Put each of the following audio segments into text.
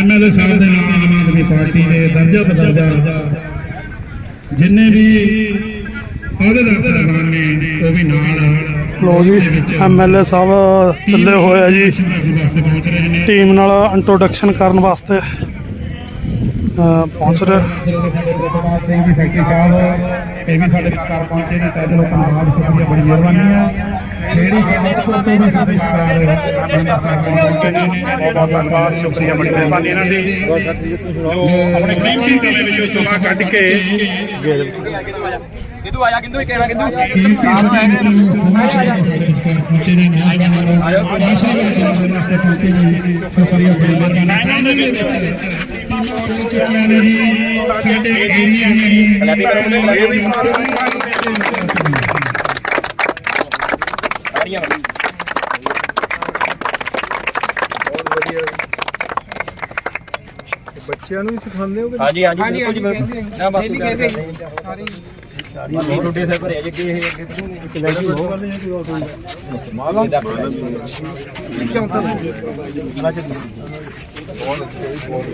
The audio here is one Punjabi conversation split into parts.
ਐਮਐਲਏ ਸਾਹਿਬ ਦੇ ਨਾਲ ਆਮ ਆਦਮੀ ਪਾਰਟੀ ਦੇ ਦਰਜਾ ਬਦਰਜਾ ਜਿੰਨੇ ਵੀ ਅਹੁਦੇਦਾਰ ਸਾਹਿਬਾਨ ਨੇ ਉਹ ਵੀ ਨਾਲ ਲੋ ਜੀ ਐਮਐਲਏ ਸਾਹਿਬ ਚੱਲੇ ਹੋਏ ਆ ਜੀ। ਟੀਮ ਨਾਲ ਇੰਟਰੋਡਕਸ਼ਨ ਕਰਨ ਵਾਸਤੇ। ਪਹੁੰਚ ਰਹੇ ਵੀ ਸੈਕਟਰੀ ਸਾਹਿਬ ਇਹ ਵੀ ਸਾਡੇ ਵਿਚਕਾਰ ਪਹੁੰਚੇ ਨੇ ਤਹਿ ਦਿਲੋਂ ਧੰਨਵਾਦ ਸ਼ੁਕਰੀਆ ਬੜੀ ਮਿਹਰਬਾਨੀ ਹੈ ਮੇਰੀ ਸਾਹਿਬ ਤੋਂ ਤੋਂ ਵੀ ਸਾਡੇ ਵਿਚਕਾਰ ਬੰਦਾ ਸਾਹਿਬ ਪਹੁੰਚੇ ਨੇ ਬਹੁਤ ਧੰਨਵਾਦ ਸ਼ੁਕਰੀਆ ਬੜੀ ਮਿਹਰਬਾਨੀ ਇਹਨਾਂ ਦੀ ਜੋ ਆਪਣੇ ਕੀਮਤੀ ਸਮੇਂ ਵਿੱਚੋਂ ਸਮਾਂ ਕੱਢ ਕੇ ਕਿੰਦੂ ਆਇਆ ਕਿੰਦੂ ਹੀ ਕਹਿਣਾ ਕਿੰਦੂ ਸਾਡੇ ਵਿਚਕਾਰ ਪਹੁੰਚੇ ਨੇ ਦੇ ਵਾਸਤੇ ਪਹੁੰਚੇ ਨੇ ਸ਼ੁਕਰੀਆ ਬੜੀ ਮਿਹਰਬਾਨੀ ਪਹੁੰਚ ਚੁੱਕੀਆਂ ਨੇ ਜੀ ਸਾਡੇ ਏਰੀਆ ਨੇ ਬੱਚਿਆਂ ਨੂੰ ਵੀ ਸਿਖਾਉਂਦੇ ਹੋ ਹਾਂਜੀ ਹਾਂਜੀ ਬਿਲਕੁਲ ਜੀ ਬਿਲਕੁਲ ਨਾ ਬਾਤ ਕਰਦੇ ਸਾਰੇ ਸਾਰੇ ਰੋਡੇ ਸੇ ਭਰੇ ਅੱਗੇ ਇਹ ਅੱਗੇ ਇੱਕ ਲੈ ਕੇ ਮਾਲਾ ਬਹੁਤ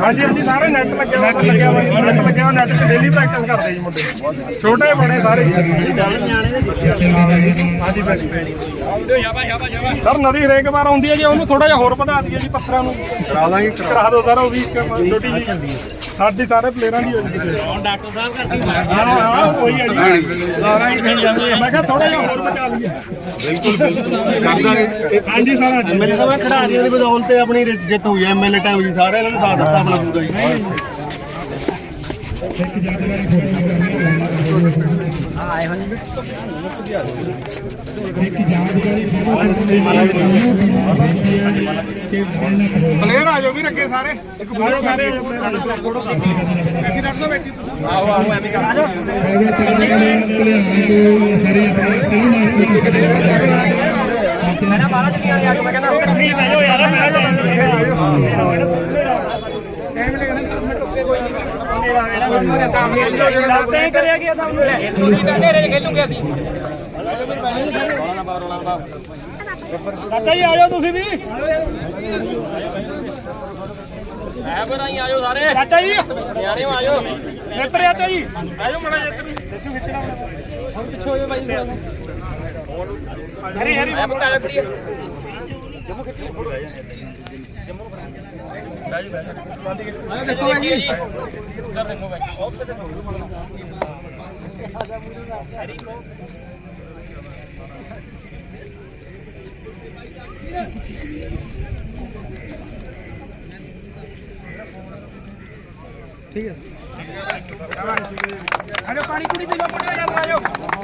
ਹਾਂਜੀ ਹਾਂਜੀ ਸਾਰੇ ਨੈਟ ਲੱਗਿਆ ਹੋਇਆ ਲੱਗਿਆ ਹੋਇਆ ਨੈਟ ਲੱਗਿਆ ਹੋਇਆ ਨੈਟ ਤੇ ਡੇਲੀ ਪ੍ਰੈਕਟਿਸ ਕਰਦੇ ਜੀ ਮੁੰਡੇ। ਛੋਟੇ ਬੜੇ ਸਾਰੇ। ਹਾਂਜੀ ਬੈਠ ਸਰ ਨਦੀ ਹਰੇਕ ਵਾਰ ਆਉਂਦੀ ਹੈ ਜੀ ਉਹਨੂੰ ਥੋੜਾ ਜਿਹਾ ਹੋਰ ਵਧਾ ਦਈਏ ਜੀ ਪੱਥਰਾਂ ਨੂੰ। ਕਰਾ ਦਾਂਗੇ ਕਰਾ। ਦਿਓ ਸਰ ਉਹ ਵੀ ਛੋਟੀ ਜੀ ਸਾਡੀ ਸਾਰੇ ਪਲੇਅਰਾਂ ਦੀ ਹੋਈ ਜੀ ਡਾਕਟਰ ਸਾਹਿਬ ਕਰਕੇ ਹਾਂ ਹਾਂ ਕੋਈ ਹੈ ਜੀ। ਸਾਰਾ ਹੀ ਖੇਡ ਜਾਂਦੇ ਮੈਂ ਕਿਹਾ ਥੋੜਾ ਜਿਹਾ ਹੋਰ ਬਚਾ ਲਈਏ ਬਿਲਕੁਲ ਬਿਲਕੁਲ। ਕਰ ਦਾਂਗੇ। ਹਾਂਜੀ ਸਰ ਹਾਂਜੀ। ਮੇਰੇ ਸਭਾ ਖਿਡਾਰੀਆਂ ਦੀ ਬਦੌਲਤ ਤੇ ਆਪਣੀ ਜਿ- ਜਿੱਤ ਹੋਈ ਹੈ ਐਮਐਲਏ ਟਾਈਮ ਜੀ ਸਾਰੇ ਇਹਨਾਂ ਨੇ ਸਾਥ ਦਿੱਤਾ ਆਪਣਾ ਪੂਰਾ ਜੀ ਪਲੇਅਰ ਆ ਜਾਓ ਵੀ ਅੱਗੇ ਸਾਰੇ ਇੱਕ ਫੋਟੋ ਸਾਰੇ ਫੋਟੋ ਆਓ ਆਓ ਐਵੇਂ ਕਰ ਬਾਬਾ ਚੰਦਰ ਨੇ ਭਲਿਆਣ ਤੋਂ ਸਾਰੇ ਆਪਣੇ ਸਿਵਲ ਹਸਪੀਟਲ ਸਾਡੇ ਨਾਲ ਮੈਂ ਬਾਹਰ ਚ ਗਿਆ ਆ ਮੈਂ ਕਹਿੰਦਾ ਨਹੀਂ ਨਹੀਂ ਯਾਰ ਮੈਂ ਟਾਈਮ ਲੱਗਣਾ ਮੈਂ ਟੁੱਕੇ ਕੋਈ ਨਹੀਂ। ਮੇਰਾ ਮੇਰਾ ਤਾਂ ਸਹੀ ਕਰਿਆ ਗਿਆ ਤਾਂ ਤੁਸੀਂ ਤਾਂ ਨੇਰੇ ਖੇਲੂਗੇ ਅਸੀਂ। ਚਾਚਾ ਜੀ ਆ ਜਾਓ ਤੁਸੀਂ ਵੀ। ਐ ਬਣਾਈ ਆਜੋ ਸਾਰੇ। ਚਾਚਾ ਜੀ। ਨਿਆਣੇ ਆਜੋ ਨੇਤਰ ਚਾਚਾ ਜੀ। ਆ ਜਾਓ ਮੜਾ ਇੱਧਰ ਦੱਸੋ ਖਿੱਚਣਾ ਹੁਣ ਪਿੱਛੇ ਹੋ ਜਾਓ ਬਾਈ ਹਰੀ ਹਰੀ ਐ ਬਤਾ ਲੈ ਕੁੜੀ ਆਜੋ ਦੇਖੋ ਬਾਈ ਜੀ ਉੱਧਰ ਦੇਖੋ ਬਾਈ ਉੱਥੇ ਦੇਖੋ ਆਜੋ ਪਾਣੀ ਕੁੜੀ ਪੀ ਲਓ ਮੁੰਡੇ ਆ ਜਾਓ Apa,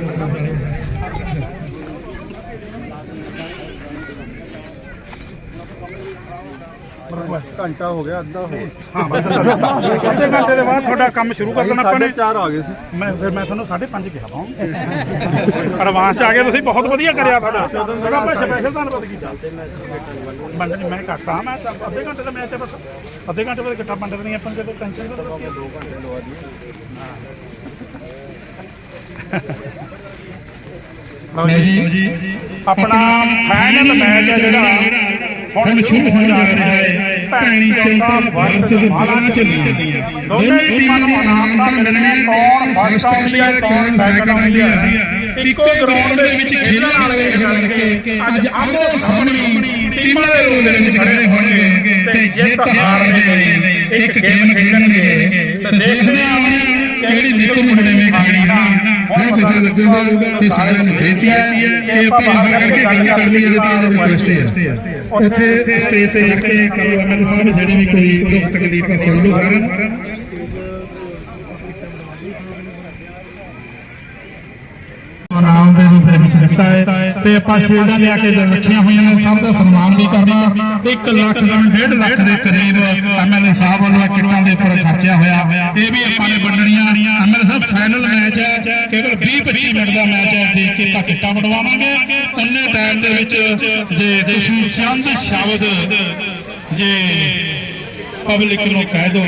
ਘੰਟਾ ਹੋ ਗਿਆ ਅੱਧਾ ਹੋ ਅੱਧੇ ਘੰਟੇ। ਦੇ ਬਾਅਦ ਤੁਹਾਡਾ ਕੰਮ ਸ਼ੁਰੂ ਕਰ ਦੇਣਾ ਆਪਾਂ ਨੇ। ਚਾਰ ਆ ਗਏ ਸੀ। ਮੈਂ ਫਿਰ ਮੈਂ ਤੁਹਾਨੂੰ 5:30 ਕਿਹਾ ਵਾ। ਐਡਵਾਂਸ ਚ ਆ ਗਏ ਤੁਸੀਂ ਬਹੁਤ ਵਧੀਆ ਕਰਿਆ ਤੁਹਾਡਾ। ਜਿਹੜਾ ਆਪਾਂ ਸਪੈਸ਼ਲ ਧੰਨਵਾਦ ਕੀਤਾ। ਬੰਦ ਨਹੀਂ ਮੈਂ ਘੱਟਾ ਮੈਂ ਤਾਂ ਅੱਧੇ ਘੰਟੇ ਦਾ ਮੈਚ ਹੈ ਬਸ। ਅੱਧੇ ਘੰਟੇ ਬਾਅਦ ਇਕੱਠਾ ਬੰਦ ਨਹੀਂ ਆਪਾਂ ਜਦੋਂ ਟੈਨਸ਼ਨ ਤਾਂ ਦੋ ਘੰਟੇ ਲਵਾ ਜੀ। ਆਪਣਾ ਫਾਈਨਲ ਮੈਚ ਹੈ ਜਿਹੜਾ। ਹੁਣ ਸ਼ੁਰੂ ਹੋਣ ਜਾ ਰਿਹਾ ਹੈ। ਭੈਣੀ ਚੌਂਕਾ ਵਰਸਸ ਬਾਲਾਂ ਚੱਲੀਆਂ ਦੋਨੇ ਟੀਮਾਂ ਨੂੰ ਇਨਾਮ ਤਾਂ ਮਿਲਣੇ ਕੌਣ ਫਸਟ ਆਉਂਦੀ ਹੈ ਕੌਣ ਸੈਕੰਡ ਆਉਂਦੀ ਹੈ ਇੱਕੋ ਗਰਾਊਂਡ ਦੇ ਵਿੱਚ ਖੇਡਣ ਵਾਲੇ ਰਲ ਕੇ ਅੱਜ ਆਮੋ ਸਾਹਮਣੀ ਟੀਮਾਂ ਦੇ ਰੂਪ ਦੇ ਵਿੱਚ ਖੜੇ ਹੋਣਗੇ। ਤੇ ਜਿੱਤ ਹਾਰ ਦੇ ਇੱਕ ਗੇਮ ਖੇਡਣਗੇ ਤੇ ਦੇਖਦੇ ਹਾਂ ਕਿਹੜੀ ਨਿਕਲ ਮੁੰਡੇ ਨੇ ਖਾਣੀ ਨਾ ਹੁਣ ਪਤਾ ਲੱਗੂਗਾ ਤੇ ਸਾਰਿਆਂ ਨੂੰ ਬੇਨਤੀ ਹੈ ਕਿ ਆਪਾਂ ਹਰ ਕਰਕੇ ਗੱਲ ਕਰ ਲਈਏ ਇਹਦੇ ਤੇ ਰਿਕੁਐਸਟ ਹੈ ਉੱਥੇ ਸਟੇਜ ਤੇ ਆ ਕੇ ਕਰੋ ਐਮਐਲਏ ਸਾਹਿਬ ਜਿਹੜੀ ਵੀ ਕੋਈ ਦੁੱਖ ਤਕਲੀਫ ਹੈ ਸੁਣ ਲਓ ਸਾਰਿਆਂ ਨੂੰ। ਆਰਾਮ ਦੇ ਰੂਪ ਦੇ ਵਿੱਚ ਦਿੱਤਾ ਹੈ। ਤੇ ਆਪਾਂ ਸ਼ੀਲਡਾਂ ਲਿਆ ਕੇ ਰੱਖੀਆਂ ਹੋਈਆਂ ਨੇ, ਸਭ ਦਾ ਸਨਮਾਨ ਵੀ ਕਰਨਾ। 1 ਲੱਖ ਦਾ 1.5 ਲੱਖ ਦੇ ਕਰੀਬ ਐਮਐਲਏ ਸਾਹਿਬ ਵੱਲੋਂ ਕਿੱਟਾਂ ਦੇ ਉੱਪਰ ਖਰਚਿਆ ਹੋਇਆ। ਇਹ ਵੀ ਆਪਾਂ ਨੇ ਵੰਡਣੀਆਂ। ਐਮਐਲਏ ਸਾਹਿਬ ਫਾਈਨਲ ਮੈਚ ਹੈ। ਕੇਵਲ 20 25 ਮਿੰਟ ਦਾ ਮੈਚ ਹੈ। ਦੇਖ ਕੇ ਤਾਂ ਕਿੱਟਾਂ ਵੰਡਵਾਵਾਂਗੇ। ਉਹਨੇ ਟਾਈਮ ਦੇ ਵਿੱਚ ਜੇ ਤੁਸੀਂ ਚੰਦ ਸ਼ਬਦ ਜੇ ਪਬਲਿਕ ਨੂੰ ਕਹਿ ਦੋ,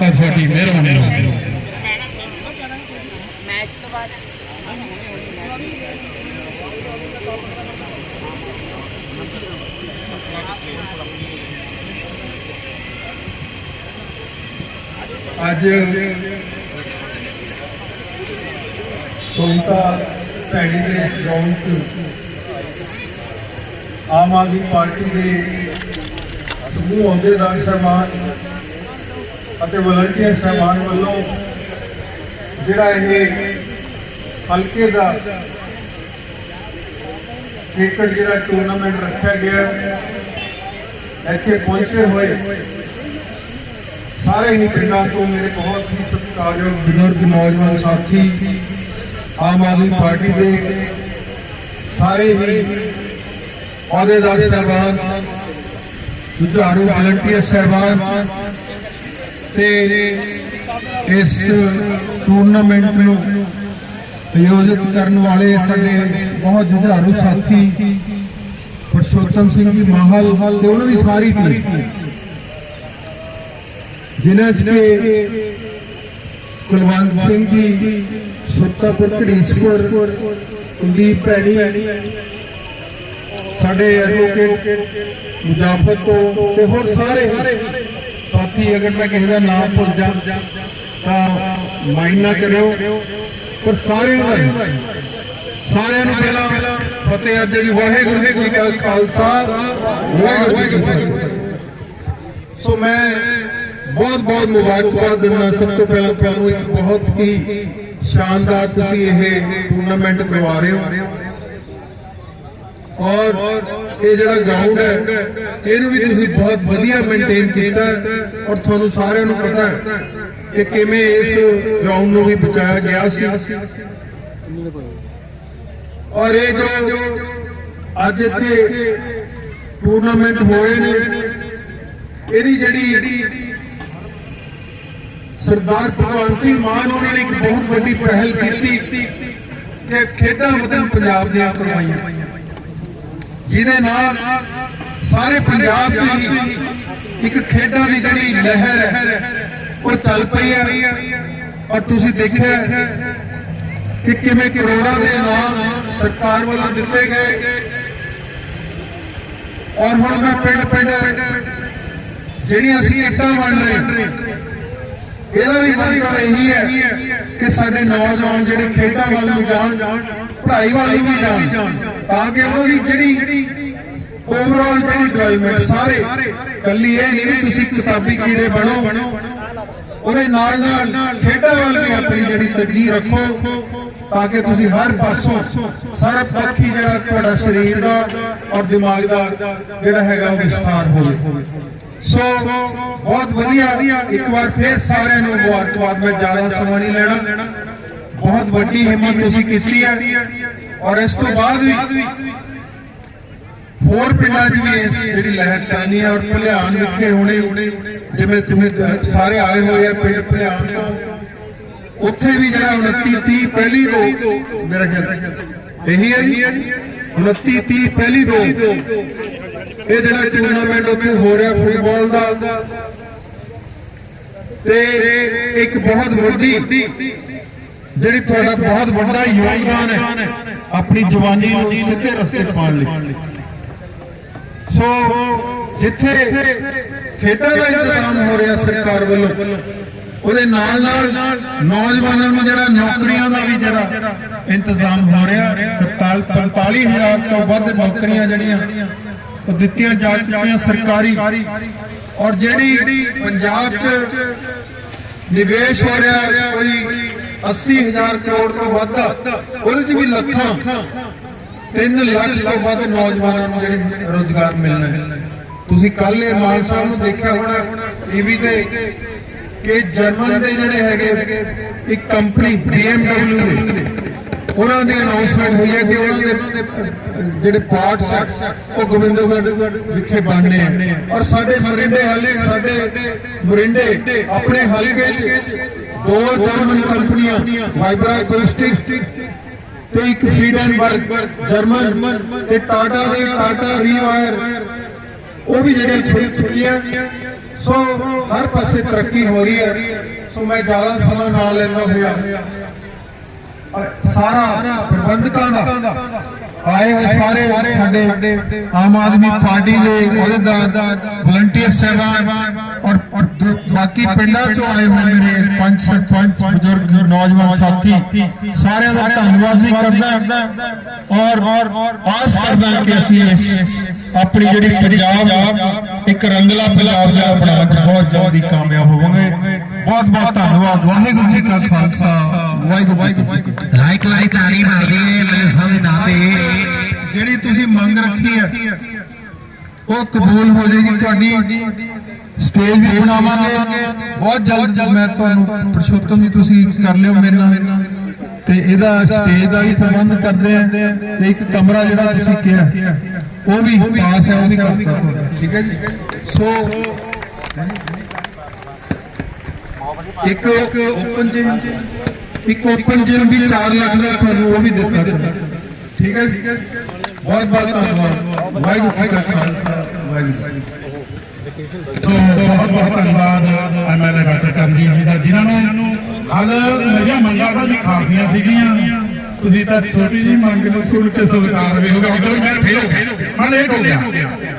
ਤਾਂ ਤੁਹਾਡੀ ਮਿਹਰਬਾਨੀ ਹੋਵੇਗੀ ਮੈਚ ਤੋਂ ਬਾਅਦ ਅੱਜ ਚੌਂਤਾ ਭੈਣੀ ਦੇ ਇਸ ਗਰਾਊਂਡ 'ਚ ਆਮ ਆਦਮੀ ਪਾਰਟੀ ਦੇ ਸਮੂਹ ਅਹੁਦੇਦਾਰ ਸਾਹਿਬਾਨ ਅਤੇ ਵਲੰਟੀਅਰ ਸਾਹਿਬਾਨ ਵੱਲੋਂ ਜਿਹੜਾ ਇਹ ਹਲਕੇ ਦਾ ਕ੍ਰਿਕਟ ਜਿਹੜਾ ਟੂਰਨਾਮੈਂਟ ਰੱਖਿਆ ਗਿਆ ਇੱਥੇ ਪਹੁੰਚੇ ਹੋਏ ਸਾਰੇ ਹੀ ਪਿੰਡਾਂ ਤੋਂ ਮੇਰੇ ਬਹੁਤ ਹੀ ਸਤਿਕਾਰਯੋਗ ਬਜ਼ੁਰਗ ਨੌਜਵਾਨ ਸਾਥੀ, ਆਮ ਆਦਮੀ ਪਾਰਟੀ ਦੇ ਸਾਰੇ ਹੀ ਅਹੁਦੇਦਾਰ ਸਾਹਿਬਾਨ ਜੁਝਾਰੂ ਵਾਲੰਟੀਅਰ ਸਾਹਿਬਾਨ ਤੇ ਇਸ ਟੂਰਨਾਮੈਂਟ ਨੂੰ ਆਯੋਜਿਤ ਕਰਨ ਵਾਲੇ ਸਾਡੇ ਬਹੁਤ ਜੁਝਾਰੂ ਸਾਥੀ ਸੋਤਮ ਸਿੰਘ ਜੀ ਮਾਹਲ ਤੇ ਉਹਨਾਂ ਦੀ ਸਾਰੀ ਟੀਮ ਜਿਨ੍ਹਾਂ 'ਚ ਕਿ ਕੁਲਵੰਤ ਸਿੰਘ ਜੀ, ਸੁੱਤਾਪੁਰ ਘੜੀਸਪੁਰ, ਕੁਲਦੀਪ ਭੈਣੀ, ਸਾਡੇ ਐਡਵੋਕੇਟ ਮੁਜਾਫਰ ਤੋਂ ਤੇ ਹੋਰ ਸਾਰੇ ਸਾਥੀ ਅਗਰ ਮੈਂ ਕਿਸੇ ਦਾ ਨਾਮ ਭੁੱਲ ਜਾ, ਤਾਂ ਮਾਇਨਾ ਕਰਿਓ, ਪਰ ਸਾਰਿਆਂ ਦਾ ਸਾਰਿਆਂ ਨੂੰ ਪਹਿਲਾਂ ਫਤਿਹ ਅਰਜ ਜੀ, ਵਾਹਿਗੁਰੂ ਜੀ ਕਾ ਖਾਲਸਾ, ਵਾਹਿਗੁਰੂ ਜੀ ਕੀ ਸੋ ਮੈਂ ਬਹੁਤ ਬਹੁਤ ਮੁਬਾਰਕਬਾਦ ਦਿੰਦਾ ਸਭ ਤੋਂ ਪਹਿਲਾਂ ਤੁਹਾਨੂੰ ਇੱਕ ਬਹੁਤ ਹੀ ਸ਼ਾਨਦਾਰ ਤੁਸੀਂ ਇਹ ਟੂਰਨਾਮੈਂਟ ਕਰਵਾ ਰਹੇ ਹੋ। ਔਰ ਇਹ ਜਿਹੜਾ ਗਰਾਊਂਡ ਹੈ, ਇਹਨੂੰ ਵੀ ਤੁਸੀਂ ਬਹੁਤ ਵਧੀਆ ਮੇਨਟੇਨ ਕੀਤਾ ਔਰ ਤੁਹਾਨੂੰ ਸਾਰਿਆਂ ਨੂੰ ਪਤਾ ਹੈ ਕਿ ਕਿਵੇਂ ਇਸ ਗਰਾਊਂਡ ਨੂੰ ਵੀ ਬਚਾਇਆ ਗਿਆ ਸੀ। ਔਰ ਇਹ ਜੋ ਅੱਜ ਇੱਥੇ ਟੂਰਨਾਮੈਂਟ ਹੋ ਰਹੇ ਨੇ, ਇਹਦੀ ਜਿਹੜੀ ਸਰਦਾਰ ਭਗਵੰਤ ਸਿੰਘ ਮਾਨ ਉਹਨਾਂ ਨੇ ਇੱਕ ਬਹੁਤ ਵੱਡੀ ਪਹਿਲ ਕੀਤੀ ਕਿ ਖੇਡਾਂ ਵਤਨ ਪੰਜਾਬ ਦੀਆਂ ਕਰਵਾਈਆਂ। ਜਿਹਦੇ ਨਾਲ ਸਾਰੇ ਪੰਜਾਬ 'ਚ ਹੀ ਇੱਕ ਖੇਡਾਂ ਦੀ ਜਿਹੜੀ ਲਹਿਰ ਹੈ, ਉਹ ਚੱਲ ਪਈ ਹੈ। ਔਰ ਤੁਸੀਂ ਦੇਖਿਆ ਕਿ ਕਿਵੇਂ ਕਰੋੜਾਂ ਦੇ ਇਨਾਮ ਸਰਕਾਰ ਵੱਲੋਂ ਦਿੱਤੇ ਗਏ। ਔਰ ਹੁਣ ਮੈਂ ਪਿੰਡ ਪਿੰਡ ਜਿਹੜੀਆਂ ਅਸੀਂ ਇੱਟਾਂ ਵੰਡ ਰਹੇ ਇਹਦਾ ਵੀ ਮਤਲਬ ਇਹੀ ਹੈ ਕਿ ਸਾਡੇ ਨੌਜਵਾਨ ਜਿਹੜੇ ਖੇਡਾਂ ਵੱਲ ਨੂੰ ਜਾਣ, ਪੜ੍ਹਾਈ ਵੱਲ ਨੂੰ ਵੀ ਜਾਣ, ਤਾਂ ਕਿ ਉਹਨਾਂ ਦੀ ਜਿਹੜੀ ਓਵਰਆਲ ਜਿਹੜੀ ਡਿਵੈਲਪਮੈਂਟ ਸਾਰੇ, ਕੱਲੀ ਇਹ ਨਹੀਂ ਵੀ ਤੁਸੀਂ ਕਿਤਾਬੀ ਕੀੜੇ ਬਣੋ, ਉਹਦੇ ਨਾਲ ਨਾਲ ਖੇਡਾਂ ਵੱਲ ਵੀ ਆਪਣੀ ਜਿਹੜੀ ਤਰਜੀਹ ਰੱਖੋ। ਤਾਂ ਕਿ ਤੁਸੀਂ ਹਰ ਪਾਸੋਂ ਸਰਬਪੱਖੀ ਜਿਹੜਾ ਤੁਹਾਡਾ ਸਰੀਰ ਦਾ ਔਰ ਦਿਮਾਗ ਦਾ ਜਿਹੜਾ ਹੈਗਾ ਉਹ ਵਿਸਥਾਰ ਹੋਵੇ। ਸੋ ਬਹੁਤ ਵਧੀਆ ਇੱਕ ਵਾਰ ਫੇਰ ਸਾਰਿਆਂ ਨੂੰ ਮੁਬਾਰਕਬਾਦ। ਮੈਂ ਜ਼ਿਆਦਾ ਸਮਾਂ ਨਹੀਂ ਲੈਣਾ। ਬਹੁਤ ਵੱਡੀ ਹਿੰਮਤ ਤੁਸੀਂ ਕੀਤੀ ਹੈ। ਔਰ ਇਸ ਤੋਂ ਬਾਅਦ ਵੀ ਹੋਰ ਪਿੰਡਾਂ 'ਚ ਵੀ ਇਸ ਜਿਹੜੀ ਲਹਿਰ ਚੱਲਣੀ ਹੈ ਔਰ ਭਲਿਆਣ ਵਿਖੇ ਹੋਣੇ, ਜਿਵੇਂ ਤੁਸੀਂ ਸਾਰੇ ਆਏ ਹੋਏ ਆ ਪਿੰਡ ਭਲਿਆਨ ਤੋਂ। ਉੱਥੇ ਵੀ ਜਿਹੜਾ 29 30 ਪਹਿਲੀ ਦੋ, ਮੇਰਾ ਖਿਆਲ ਇਹੀ ਹੈ ਜੀ। 29 30 ਪਹਿਲੀ ਦੋ। ਇਹ ਜਿਹੜਾ ਟੂਰਨਾਮੈਂਟ ਉੱਥੇ ਹੋ ਰਿਹਾ ਫੁੱਟਬਾਲ ਦਾ। ਤੇ ਇੱਕ ਬਹੁਤ ਵੱਡੀ, ਜਿਹੜੀ ਤੁਹਾਡਾ ਬਹੁਤ ਵੱਡਾ ਯੋਗਦਾਨ ਹੈ, ਆਪਣੀ ਜਵਾਨੀ ਨੂੰ ਸਿੱਧੇ ਰਸਤੇ ਪਾਉਣ ਲਈ। ਸੋ ਜਿੱਥੇ ਖੇਡਾਂ ਦਾ ਇੰਤਜ਼ਾਮ ਹੋ ਰਿਹਾ ਸਰਕਾਰ ਵੱਲੋਂ ਉਹਦੇ ਨਾਲ ਨਾਲ ਨੌਜਵਾਨਾਂ ਨੂੰ ਜਿਹੜਾ ਨੌਕਰੀਆਂ ਦਾ ਵੀ ਜਿਹੜਾ ਇੰਤਜ਼ਾਮ ਹੋ ਰਿਹਾ 45000 ਤੋਂ ਵੱਧ ਨੌਕਰੀਆਂ ਜਿਹੜੀਆਂ ਉਹ ਦਿੱਤੀਆਂ ਜਾ ਚੁੱਕੀਆਂ ਸਰਕਾਰੀ। ਔਰ ਜਿਹੜੀ ਪੰਜਾਬ 'ਚ ਨਿਵੇਸ਼ ਹੋ ਰਿਹਾ, ਕੋਈ 80000 ਕਰੋੜ ਤੋਂ ਵੱਧ, ਉਹਦੇ 'ਚ ਵੀ ਲੱਖਾਂ 3 ਲੱਖ ਤੋਂ ਵੱਧ ਨੌਜਵਾਨਾਂ ਨੂੰ ਜਿਹੜੀ ਰੋਜ਼ਗਾਰ ਮਿਲਣਾ ਤੁਸੀਂ ਕੱਲ ਇਹ ਮਾਨ ਸਾਹਿਬ ਨੂੰ ਦੇਖਿਆ ਹੋਣਾ ਟੀਵੀ ਤੇ ਕਿ ਜਰਮਨ ਦੇ ਜਿਹੜੇ ਹੈਗੇ, ਇੱਕ ਕੰਪਨੀ BMW ਨੇ ਉਹਨਾਂ ਦੀ ਅਨਾਉਂਸਮੈਂਟ ਹੋਈ ਹੈ ਕਿ ਉਹਨਾਂ ਦੇ, ਜਿਹੜੇ ਪਾਰਟਸ ਆ, ਉਹ ਗੋਬਿੰਦਗੜ੍ਹ ਵਿਖੇ ਬਣਨੇ ਆ। ਔਰ ਸਾਡੇ ਮਰਿੰਡੇ ਹਲਕੇ ਸਾਡੇ ਮਰਿੰਡੇ ਆਪਣੇ ਹਲਕੇ 'ਚ ਦੋ ਜਰਮਨ ਕੰਪਨੀਆਂ ਵਾਈਬਰਾ ਅਕੋਸਟਿਕ ਤੇ ਇੱਕ ਫੀਡਨਬਰਗ ਜਰਮਨ ਤੇ ਟਾਟਾ ਦੇ ਟਾਟਾ ਰੀਵਾਇਰ ਉਹ ਵੀ ਜਿਹੜੀਆਂ ਖੁੱਲ ਸੋ ਹਰ ਪਾਸੇ ਤਰੱਕੀ ਹੋ ਰਹੀ ਹੈ। ਸੋ ਮੈਂ ਜ਼ਿਆਦਾ ਸਮਾਂ ਨਾ ਲੈਂਦਾ ਹੋਇਆ। ਸਾਰਾ ਪ੍ਰਬੰਧਕਾਂ ਦਾ ਆਏ ਹੋਏ ਸਾਰੇ ਸਾਡੇ ਆਮ ਆਦਮੀ ਪਾਰਟੀ ਦੇ ਅਹੁਦੇਦਾਰ ਵਲੰਟੀਅਰ ਸਹਿਬਾਨ ਔਰ ਬਾਕੀ ਪਿੰਡਾਂ ਚੋਂ ਆਏ ਹੋਏ ਮੇਰੇ ਪੰਚ ਸਰਪੰਚ, ਬਜ਼ੁਰਗ, ਨੌਜਵਾਨ ਸਾਥੀ, ਸਾਰਿਆਂ ਦਾ ਧੰਨਵਾਦ ਵੀ ਕਰਦਾ ਔਰ ਆਸ ਕਰਦਾ ਕਿ ਅਸੀਂ ਇਸ ਆਪਣੀ ਜਿਹੜੀ ਪੰਜਾਬ ਇੱਕ ਰੰਗਲਾ ਪੰਜਾਬ ਜਿਹੜਾ ਬਣਾਉਣ ਚ ਬਹੁਤ ਜਲਦੀ ਕਾਮਯਾਬ ਹੋਵਾਂਗੇ। ਬਹੁਤ ਬਹੁਤ ਧੰਨਵਾਦ। ਵਾਹਿਗੁਰੂ ਜੀ ਕਾ ਖਾਲਸਾ। ਵਾਹਿਗੁਰੂ ਜੀ ਕੀ ਫਤਿਹ। ਲਾਈਕ ਲਾਈਕ ਤਾੜੀ ਮਾਰਦੀ ਏ ਮੇਰੇ ਸਾਹਮਣੇ ਨਾਂ ਤੇ ਜਿਹੜੀ ਤੁਸੀਂ ਮੰਗ ਰੱਖੀ ਹੈ ਉਹ ਕਬੂਲ ਹੋ ਜਾਏਗੀ ਤੁਹਾਡੀ। ਸਟੇਜ ਵੀ ਬਣਾਵਾਂਗੇ। ਬਹੁਤ ਜਲਦ ਮੈਂ ਤੁਹਾਨੂੰ ਪ੍ਰਸ਼ੋਤਮ ਜੀ ਤੁਸੀਂ ਕਰ ਲਿਓ ਮੇਰੇ ਨਾਲ। ਤੇ ਇਹਦਾ ਸਟੇਜ ਦਾ ਵੀ ਪ੍ਰਬੰਧ ਕਰਦੇ ਆ। ਤੇ ਇੱਕ ਕਮਰਾ ਜਿਹੜਾ ਤੁਸੀਂ ਕਿਹਾ। ਉਹ ਵੀ ਪਾਸ ਹੈ, ਉਹ ਵੀ ਕਰਤਾ ਠੀਕ ਹੈ ਜੀ? ਸੋ, ਇੱਕ ਓਪਨ ਜਿਮ ਇੱਕ ਓਪਨ ਜਿਮ ਵੀ 4 ਲੱਖ ਦਾ ਤੁਹਾਨੂੰ ਉਹ ਵੀ ਦਿੱਤਾ ਠੀਕ ਹੈ ਜੀ? ਬਹੁਤ ਬਹੁਤ ਧੰਨਵਾਦ। ਵਾਹਿਗੁਰੂ ਜੀ ਕਾ ਖਾਲਸਾ, ਵਾਹਿਗੁਰੂ ਸੋ, ਬਹੁਤ ਬਹੁਤ ਧੰਨਵਾਦ ਐਮਐਲਏ ਡਾਕਟਰ ਚਰਨਜੀਤ ਜੀ ਦਾ, ਜਿਨ੍ਹਾਂ ਨੂੰ ਹਲ ਮੇਰੀਆਂ ਮੰਗਾਂ ਤਾਂ ਵੀ ਖਾਸੀਆਂ ਸੀਗੀਆਂ। ਤੁਸੀਂ ਤਾਂ ਛੋਟੀ ਜੀ ਮੰਗ ਨੂੰ ਸੁਣ ਕੇ ਸਵੀਕਾਰ ਵੀ ਹੋ ਉਦੋਂ ਮੈਂ ਫੇਲ ਹੋ ਗਿਆ। ਮੈਂ ਲੇਟ ਹੋ ਗਿਆ।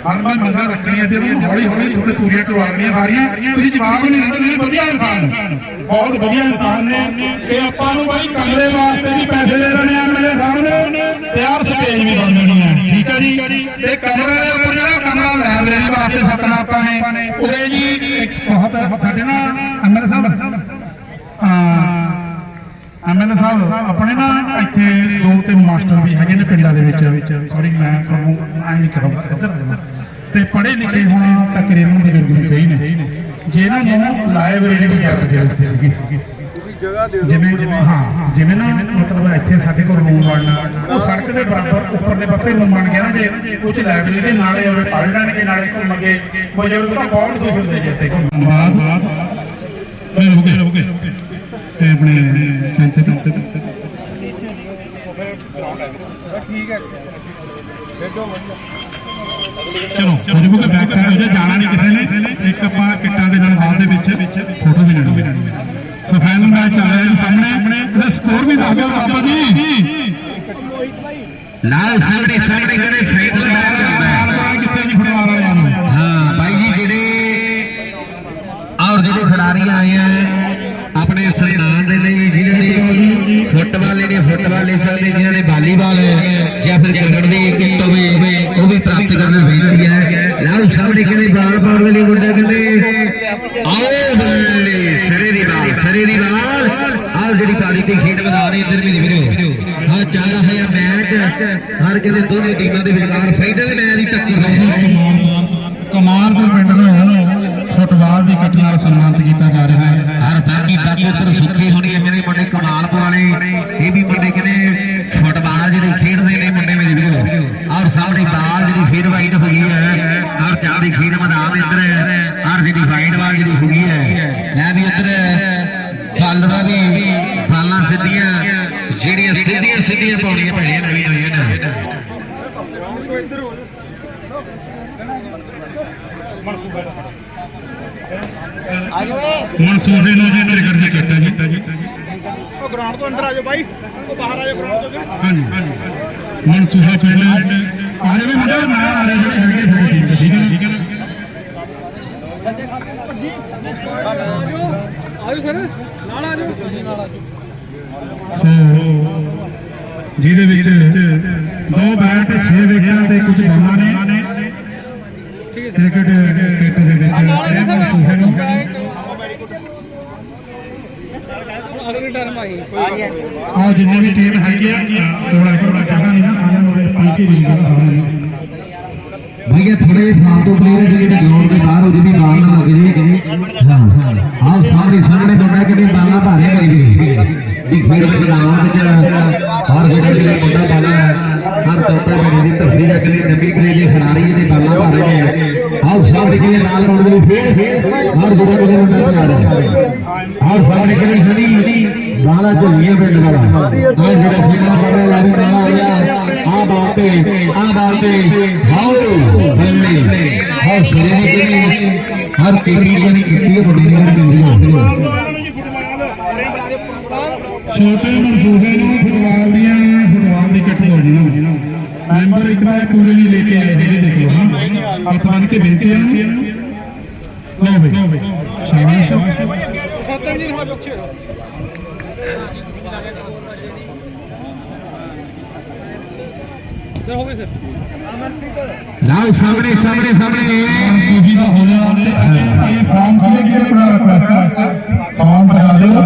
ਹਲ ਮੈਂ ਮੰਗਾਂ ਰੱਖਣੀਆਂ ਤੇ ਉਹ ਹੌਲੀ ਹੌਲੀ ਉੱਥੇ ਪੂਰੀਆਂ ਕਰਵਾਉਣੀਆਂ ਸਾਰੀਆਂ। ਤੁਸੀਂ ਜਵਾਬ ਨਹੀਂ ਦਿੰਦੇ, ਤੁਸੀਂ ਵਧੀਆ ਇਨਸਾਨ ਬਹੁਤ ਵਧੀਆ ਇਨਸਾਨ ਨੇ। ਕਿ ਆਪਾਂ ਨੂੰ ਬਾਈ ਕਮਰੇ ਵਾਸਤੇ ਵੀ ਪੈਸੇ ਦੇ ਰਹੇ ਨੇ ਐਮਐਲਏ ਸਾਹਿਬ ਨੇ ਤਿਆਰ ਸਟੇਜ ਵੀ ਬਣ ਦੇਣੀ ਹੈ। ਠੀਕ ਹੈ ਜੀ? ਤੇ ਕਮਰੇ ਦੇ ਉੱਪਰ ਜਿਹੜਾ ਕਮਰਾ ਲਾਇਬ੍ਰੇਰੀ ਵਾਸਤੇ ਸੱਤਣਾ ਆਪਾਂ ਨੇ, ਉਰੇ ਜੀ ਬਹੁਤ ਸਾਡੇ ਨਾਲ ਐਮਐਲਏ ਸਾਹਿਬ ਐਮਐਲਏ ਸਾਹਿਬ ਆਪਣੇ ਨਾ ਇੱਥੇ ਦੋ ਤਿੰਨ ਮਾਸਟਰ ਵੀ ਹੈਗੇ ਨੇ ਪਿੰਡਾਂ ਦੇ ਵਿੱਚ। ਸੌਰੀ ਮੈਂ ਤੁਹਾਨੂੰ ਐਂ ਨਹੀਂ ਕਰਾਂਗਾ ਇੱਧਰ ਤੇ ਪੜ੍ਹੇ ਲਿਖੇ ਹੁਣ ਤਕਰੀਬਨ ਬਜ਼ੁਰਗ ਵੀ ਕਈ ਨੇ। ਜੇ ਇਹਨਾਂ ਨੂੰ ਲਾਇਬ੍ਰੇਰੀ ਦੀ ਜਗ੍ਹਾ ਦੇ ਦਿੱਤੀ ਸੀਗੀ। ਜਿਵੇਂ ਹਾਂ ਜਿਵੇਂ ਨਾ ਮਤਲਬ ਇੱਥੇ ਸਾਡੇ ਕੋਲ ਰੂਮ ਬਣਨਾ ਉਹ ਸੜਕ ਦੇ ਬਰਾਬਰ ਉੱਪਰਲੇ ਪਾਸੇ ਰੂਮ ਬਣ ਗਿਆ ਨਾ ਜੇ ਉਹ ਚ ਲਾਇਬ੍ਰੇਰੀ ਦੇ ਨਾਲੇ ਆਵੇ ਪੜ੍ਹ ਲੈਣਗੇ ਨਾਲੇ ਘੁੰਮਣਗੇ ਬਜ਼ੁਰਗ ਤਾਂ ਬਹੁਤ ਖੁਸ਼ ਹੁੰਦੇ ਜੀ ਇੱਥੇ ਘੁੰਮਣ। ਬਾਅਦ ਰੁਕੇ ਰੁਕੇ ਤੇ ਆਪਣੇ ਚਾਚੇ ਚਾਚੇ ਚਲੋ ਹੋ ਜੂਗਾ ਬੈਕ ਸਾਈਡ ਹੋ ਜਾ ਜਾਣਾ ਨਹੀਂ ਕਿਸੇ ਨੇ। ਇੱਕ ਆਪਾਂ ਕਿੱਟਾਂ ਦੇ ਨਾਲ ਬਾਅਦ ਦੇ ਵਿੱਚ ਫੋਟੋ ਵੀ ਲੈਣੀ ਹੈ ਸੋ ਫਾਈਨਲ ਮੈਚ ਚੱਲ ਰਿਹਾ ਜੀ ਸਾਹਮਣੇ। ਇਹਦਾ ਸਕੋਰ ਵੀ ਦੱਸ ਦਿਓ ਬਾਬਾ ਜੀ। ਲਾਲ ਸਾਹਮਣੇ ਸਾਹਮਣੇ ਕਰੇ ਫਾਈਨਲ ਮੈਚ ਚੱਲਦਾ ਹੈ। ਕਿੱਥੇ ਜੀ ਫੁੱਟਬਾਲ ਵਾਲਿਆਂ ਨੂੰ। ਹਾਂ ਬਾਈ ਜੀ ਜਿਹੜੇ ਔਰ ਜਿਹੜੇ ਖਿਡਾਰੀ ਆਏ ਆ ਸਨਮਾਨ ਦੇ ਲਈ ਜਿਹਨਾਂ ਨੇ ਫੁੱਟਬਾਲ ਨੇ ਫੁੱਟਬਾਲ ਲੈ ਸਕਦੇ ਜਿਨ੍ਹਾਂ ਨੇ ਵਾਲੀਬਾਲ ਜਾਂ ਫਿਰ ਕ੍ਰਿਕਟ ਦੀ ਕਿੱਟ ਹੋਵੇ, ਉਹ ਵੀ ਪ੍ਰਾਪਤ ਕਰਨ ਦੀ ਬੇਨਤੀ ਹੈ। ਲਾਲ ਸਾਹਮਣੇ ਕਹਿੰਦੇ, ਬਾਲ ਪਾਉਣ ਦੇ ਲਈ ਮੁੰਡਾ ਕਹਿੰਦੇ, ਆਓ ਬੱਲੇ, ਸਰੇ ਦੀ ਬਾਲ, ਸਰੇ ਦੀ ਬਾਲ। ਆਹ ਜਿਹੜੀ ਪਾਣੀ ਦੀ ਖੇਡ ਮੈਦਾਨ ਹੈ ਇੱਧਰ ਵੀ ਵੀਰੋ ਹਾਂ। ਚੱਲ ਰਿਹਾ ਮੈਚ, ਹਰ ਕਹਿੰਦੇ ਦੋਨੇ ਟੀਮਾਂ ਦੇ ਵਿਚਕਾਰ ਫਾਈਨਲ ਮੈਚ ਦੀ ਟੱਕਰ ਰਹੀ ਕਮਾਲ ਦੇ ਪਿੰਡ ਨੂੰ ਫੁੱਟਬਾਲ ਦੀ ਕਿੱਟ ਨਾਲ ਸਨਮਾਨਿਤ ਕੀਤਾ ਜਾ ਰਿਹਾ ਹੈ ਹਰ ਬਾਕੀ ਬਾਕੀ ਉੱਧਰ ਸੁੱਖੀ ਹੋਣੀ ਜਿਹੜੇ ਮੁੰਡੇ ਕਮਾਲਪੁਰ ਵਾਲੇ ਇਹ ਵੀ ਮੁੰਡੇ ਕਹਿੰਦੇ ਫੁੱਟਬਾਲ ਜਿਹੜੇ ਖੇਡਦੇ ਨੇ ਮੁੰਡੇ ਮੇਰੇ ਵੀਰੋ ਔਰ ਸਾਹਮਣੇ ਬਾਲ ਜਿਹੜੀ ਫੇਰ ਵਾਈਟ ਹੋ ਗਈ ਹੈ ਔਰ ਚਾੜੀ ਖੇਡ ਮੈਦਾਨ ਇੱਧਰ ਔਰ ਜਿਹੜੀ ਵਾਈਟ ਬਾਲ ਜਿਹੜੀ ਹੋ ਗਈ ਹੈ ਲੈ ਵੀ ਇੱਧਰ ਬਾਲੜਾ ਵੀ ਬਾਲਾਂ ਸਿੱਧੀਆਂ ਜਿਹੜੀਆਂ ਸਿੱਧੀਆਂ ਸਿੱਧੀਆਂ ਪਾਉਣੀਆਂ ਪੈਣੀਆਂ ਨਵੀਂ ਨਵੀਆਂ ਨੇ ਮਨਸੂਬੇ ਨੂੰ ਜੀ ਦੀ ਕਿੱਟ ਹੈ ਜੀ। ਉਹ ਗਰਾਊਂਡ ਤੋਂ ਅੰਦਰ ਆ ਜਾਓ ਬਾਈ। ਉਹ ਬਾਹਰ ਆ ਜਾਓ ਗਰਾਊਂਡ ਤੋਂ ਹਾਂਜੀ। ਮਨਸੂਬਾ ਪਿੰਡ ਆ ਰਹੇ ਵੀ ਮੁੰਡੇ ਨਾਲ ਆ ਰਹੇ ਜਿਹੜੇ ਹੈਗੇ ਤੁਹਾਡੀ ਟੀਮ ਦੇ ਠੀਕ ਹੈ ਨਾ? ਆਜੋ ਸਰ ਨਾਲ ਆਜੋ ਸੋ ਜਿਹਦੇ ਵਿੱਚ ਦੋ ਬੈਟ 6 ਵਿਕਟਾਂ ਤੇ ਕੁਝ ਬੰਦਾਂ ਨੇ ਕ੍ਰਿਕਟ ਕਿੱਟ ਦੇ ਵਿੱਚ ਇਹ ਮਨਸੂਬੇ ਨੂੰ। ਆ ਜਿੰਨੀ ਵੀ ਟੀਮ ਹੈਗੀ ਆ ਥੋੜਾ ਥੋੜਾ ਜਗ੍ਹਾ ਨਹੀਂ ਨਾ ਸਾਰਿਆਂ ਨੂੰ ਪੰਕੀ ਦੀ ਜਗ੍ਹਾ ਭਈਆ ਥੋੜੇ ਫਾਲਤੂ ਪਲੇਅਰ ਜਿਹੜੇ ਗਰਾਊਂਡ ਦੇ ਬਾਹਰ ਉਹਦੀ ਵੀ ਬਾਲ ਨਾ ਲੱਗੇ ਜੀ ਹਾਂ ਆਹ ਸਾਹਮਣੇ ਸਾਹਮਣੇ ਬੰਦਾ ਕਿਤੇ ਬਾਲਾਂ ਭਾਰੇ ਕਰੀ ਦੀ। ਦੀ ਦੇ ਗਰਾਊਂਡ ਵਿੱਚ ਔਰ ਮੁੰਡਾ ਬਾਲਾ ਹੈ ਹਰ ਚੌਥਾ ਮੇਰੇ ਦੀ ਧਰਤੀ ਦਾ ਕਿਲੇ ਨੰਗੀ ਕਿਲੇ ਦੇ ਖਿਡਾਰੀ ਇਹਦੇ ਬਾਲਾਂ ਭਰ ਰਹੇ ਨੇ ਆਹ ਸਾਹਮਣੇ ਕਿਲੇ ਨਾਲ ਪਾਉਣ ਲਈ ਫੇਰ ਹਰ ਜਿਹੜਾ ਕਿਲੇ ਮੁੰਡਾ ਪਿਆ ਰਿਹਾ ਸਾਹਮਣੇ ਕਿਲੇ ਖੜੀ? ਬਾਲਾ ਝੁੱਲੀਆਂ ਪਿੰਡ ਵਾਲਾ ਆਹ ਜਿਹੜਾ ਸਿੰਘਲਾ ਪੜਿਆ ਲਾਰੂ ਨਾਲ ਆ ਗਿਆ ਆਹ ਬਾਤ ਤੇ, ਆਹ ਬਾਤ ਬੱਲੇ ਆਹ ਸਿਰੇ ਦੀ ਹਰ ਤੇਰੀ ਬਣੀ ਕੀਤੀ ਹੈ ਬੜੀ ਨਿਗਰ ਮਿਲਦੀ ਛੋਟੇ ਮਨਸੂਬੇ ਨੂੰ ਫੁੱਟਬਾਲ ਦੀਆਂ ਫੁੱਟਬਾਲ ਦੀ ਕਿੱਟ ਹੋ ਜੀ ਮੈਂਬਰ ਇੱਕ ਤਾਂ ਪੂਰੇ ਲਈ ਲੈ ਕੇ ਆਏ ਹੈਗੇ ਦੇਖੋ ਹਾਂ। ਹੱਥ ਬੰਨ ਕੇ ਬੇਨਤੀ ਹੈ ਲਓ ਬਈ। ਸ਼ਾਬਾਸ਼। ਸਤਨ ਜੀ ਨੂੰ ਬਖਸ਼ੇ ਸਰ ਹੋ ਗਏ ਸਰ ਲਾਓ ਸਾਹਮਣੇ ਸਾਹਮਣੇ ਸਾਹਮਣੇ। ਸੂਜੀ ਦਾ ਹੋ ਗਿਆ ਤੇ ਇਹ ਫਾਰਮ ਕਿਹਦੇ ਕਿਹਦੇ ਬਣਾ ਰੱਖਿਆ ਫਾਰਮ ਬਣਾ ਦਿਓ।